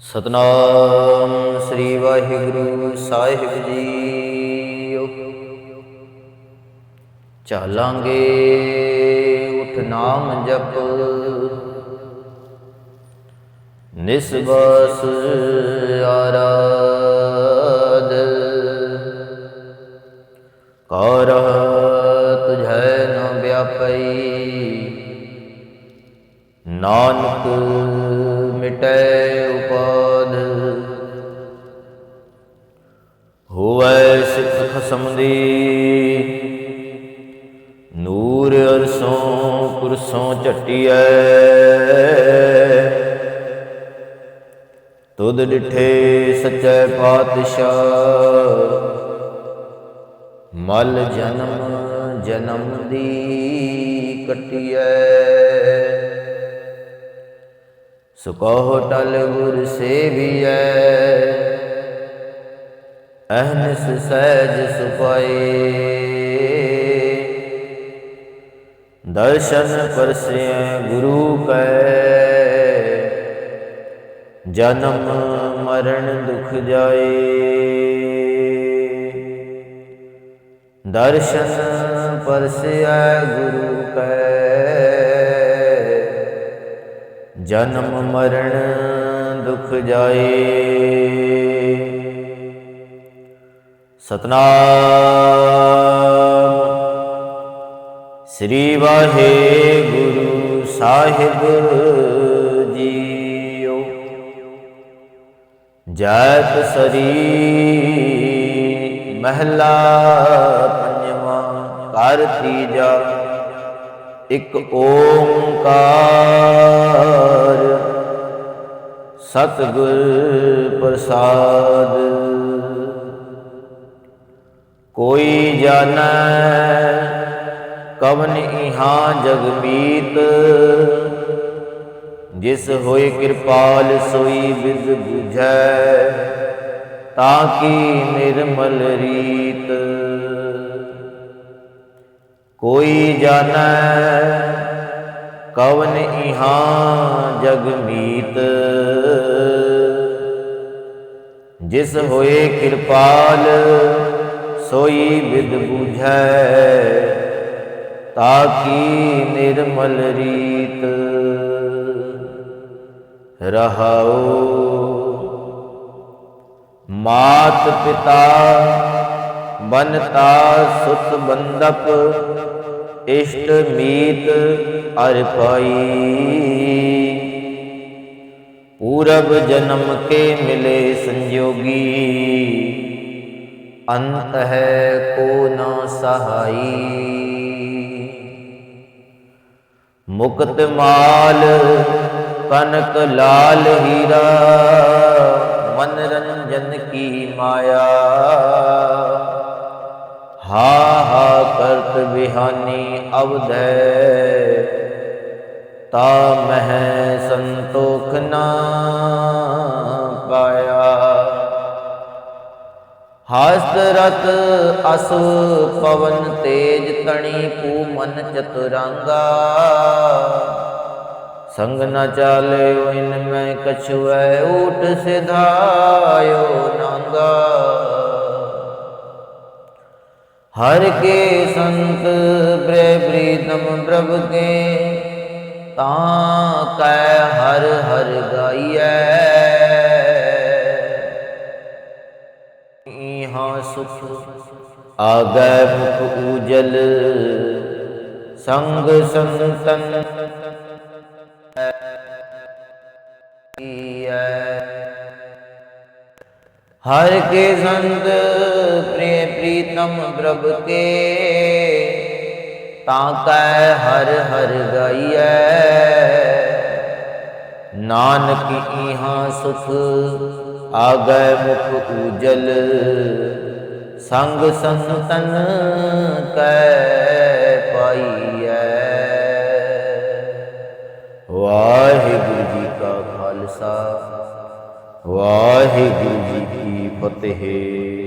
ਸਤਨਾਮ ਸ੍ਰੀ ਵਾਹਿਗੁਰੂ ਸਾਹਿਬ ਜੀ ਚਾਲਾਂਗੇ ਉਠ ਨਾਮ ਜਪ। ਨਿਸਬਸ ਆਰਾਧ। ਕਰ ਤੁਝੈ ਨ ਵਿਆਪਈ। ਨਾਨਕ ਮਿਟੈ ਉਪਾਦ। ਹੋਵੇ ਸਿੱਖ ਖਸਮ ਦੀ ਨੂਰ ਅਰਸੋਂ ਪੁਰਸੋਂ ਝਟਿਐ। ਤੁਧ ਡਿਠੇ ਸਚੈ ਪਾਤਸ਼ਾਹ। ਮਲ ਜਨਮ ਜਨਮ ਦੀ ਕਟਿਐ। ਸੁਕਹੁ ਟਲ ਗੁਰ ਸੇਵੀਐ। ਅਹਨਿਸ ਸਹਿਜ ਸੁਪਾਏ ਦਰਸ਼ਨ ਪਰਸੈ ਗੁਰੂ ਕੈ। ਜਨਮ ਮਰਨ ਦੁਖ ਜਾਏ ਦਰਸ਼ਨ ਪਰਸੈ ਗੁਰੂ ਕੈ। ਜਨਮ ਮਰਨ ਦੁਖ ਜਾਏ। ਸਤਨਾਮ। ਸ੍ਰੀ ਵਾਹਿਗੁਰੂ ਸਾਹਿਬ ਜੀਓ। ਜੈਤ ਸਰੀ ਮਹਿਲਾ ਪੰਜਵਾਂ, ਘਰ ਤੀਜਾ। ਇੱਕ ਓੰਕਾਰ। ਸਤਿਗੁਰ ਪ੍ਰਸਾਦ। ਕੋਈ ਜਾਣੈ ਕਵਨ ਇਹਾਂ ਜਗ ਮੀਤ। ਜਿਸ ਹੋਏ ਕਿਰਪਾਲ ਸੋਈ ਬਿਜ 부ਝੈ ਤਾਂ ਕੀ ਨਿਰਮਲ ਰੀਤ। ਕੋਈ ਜਾਣੈ, ਕਵਨ ਇਹਾਂ ਜਗ ਮੀਤ। ਜਿਸ ਹੋਏ ਕਿਰਪਾਲ, ਸੋਈ ਬਿਦ ਬੁਝੈ, ਤਾ ਕੀ ਨਿਰਮਲ ਰੀਤ। ਰਹਾਉ ਮਾਤ ਪਿਤਾ, ਬਨਤਾ ਸੁਤ ਬੰਦਪ ਇਸ਼ਟ ਮੀਤ ਅਰ ਪਾਈ। ਪੂਰਬ ਜਨਮ ਕੇ ਮਿਲੇ ਸੰਜੋਗੀ, ਅੰਤ ਹੈ ਕੋ ਨਾ ਸਹਾਈ। ਮੁਕਤ ਮਾਲ ਕਨਕ ਲਾਲ ਹੀਰਾ, ਮਨਰੰਜਨ ਕੀ ਮਾਇਆ। ਹਾ ਹਾ ਕਰਤ ਬਿਹਾਨੀ ਅਵਧੈ ਤਾ ਮਹਿ ਸੰਤੋਖ ਨਾ ਪਾਇਆ। ਹਸਤ ਰਤ ਅਸ ਪਵਨ ਤੇਜ ਤਣੀ ਪੂ ਮਨ ਚਤੁਰੰਗਾ। ਸੰਗ ਨ ਚਾਲਿਓ ਇਨ ਮੈਂ ਕਛੁਐ ਊਟ ਸਿਧਾਇਓ ਨਾਂਗਾ। ਹਰ ਕੇ ਸੰਤ ਬ੍ਰੇ ਬ੍ਰੀਦਮ ਪ੍ਰਭ ਕੇ, ਤਾਂ ਕੈ ਹਰ ਹਰ ਗਾਈਐ। ਇਹਾਂ ਸੁਖ ਆਗੈ ਮੁਖ ਉਜਲ ਸੰਗ ਸੰਤਨ ਹਰ ਕੇ ਸੰਤ ਪ੍ਰੀਤਮ ਪ੍ਰਭ ਕੇ ਤਾਂ ਕੈ ਹਰ ਹਰ ਗਾਈਐ ਨਾਨਕ ਇਹਾਂ ਸੁਖ ਆਗੈ ਮੁਖ ਉਜਲ ਸੰਗ ਸੰਤਨ ਕੈ ਪਾਈਐ ਵਾਹਿਗੁਰੂ ਜੀ ਕਾ ਖਾਲਸਾ ਵਾਹਿਗੁਰੂ ਜੀ ਕੀ ਫਤਿਹ